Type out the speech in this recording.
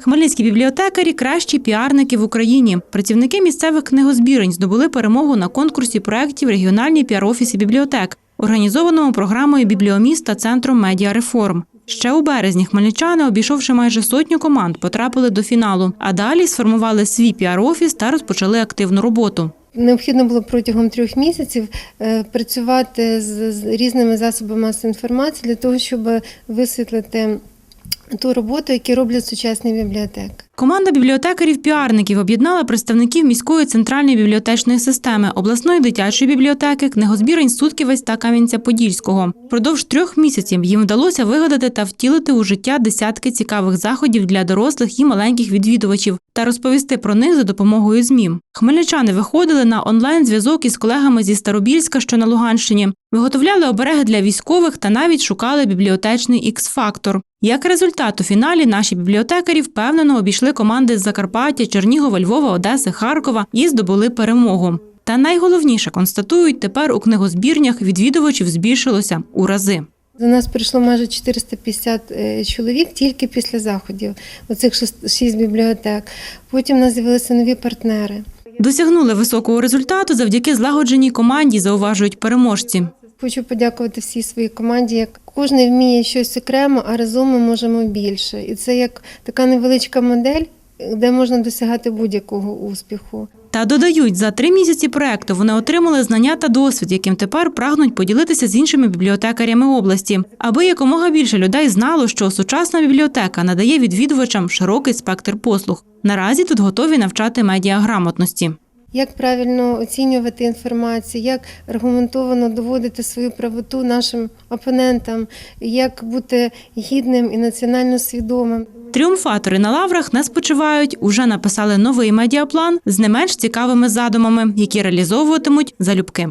Хмельницькі бібліотекарі кращі піарники в Україні. Працівники місцевих книгозбірень здобули перемогу на конкурсі проєктів регіональні піар-офіси бібліотек, організованому програмою Бібліоміст та Центром медіареформ. Ще у березні хмельничани, обійшовши майже сотню команд, потрапили до фіналу, а далі сформували свій піар-офіс та розпочали активну роботу. Необхідно було протягом трьох місяців е, працювати з, різними засобами масової інформації для того, щоб висвітлити ту роботу, яку роблять сучасні бібліотеки. Команда бібліотекарів-піарників об'єднала представників міської центральної бібліотечної системи, обласної дитячої бібліотеки, книгозбірень Сутківець та Кам'янця-Подільського. Впродовж трьох місяців їм вдалося вигадати та втілити у життя десятки цікавих заходів для дорослих і маленьких відвідувачів та розповісти про них за допомогою ЗМІ. Хмельничани виходили на онлайн-зв'язок із колегами зі Старобільська, що на Луганщині, виготовляли обереги для військових та навіть шукали бібліотечний ікс-фактор. Як результат, у фіналі наші бібліотекарі впевнено обійшли команди з Закарпаття, Чернігова, Львова, Одеси, Харкова і здобули перемогу. Та найголовніше констатують, тепер у книгозбірнях відвідувачів збільшилося у рази. До нас прийшло майже 450 е, чоловік тільки після заходів, оцих шість бібліотек. Потім у нас з'явилися нові партнери. Досягнули високого результату завдяки злагодженій команді, зауважують переможці. Хочу подякувати всій своїй команді. Як кожен вміє щось окремо, а разом ми можемо більше. І це як така невеличка модель, де можна досягати будь-якого успіху. Та додають, за три місяці проекту вони отримали знання та досвід, яким тепер прагнуть поділитися з іншими бібліотекарями області, аби якомога більше людей знало, що сучасна бібліотека надає відвідувачам широкий спектр послуг. Наразі тут готові навчати медіаграмотності. Як правильно оцінювати інформацію, як аргументовано доводити свою правоту нашим опонентам, як бути гідним і національно свідомим. Тріумфатори на лаврах не спочивають. Уже написали новий медіаплан з не менш цікавими задумами, які реалізовуватимуть залюбки.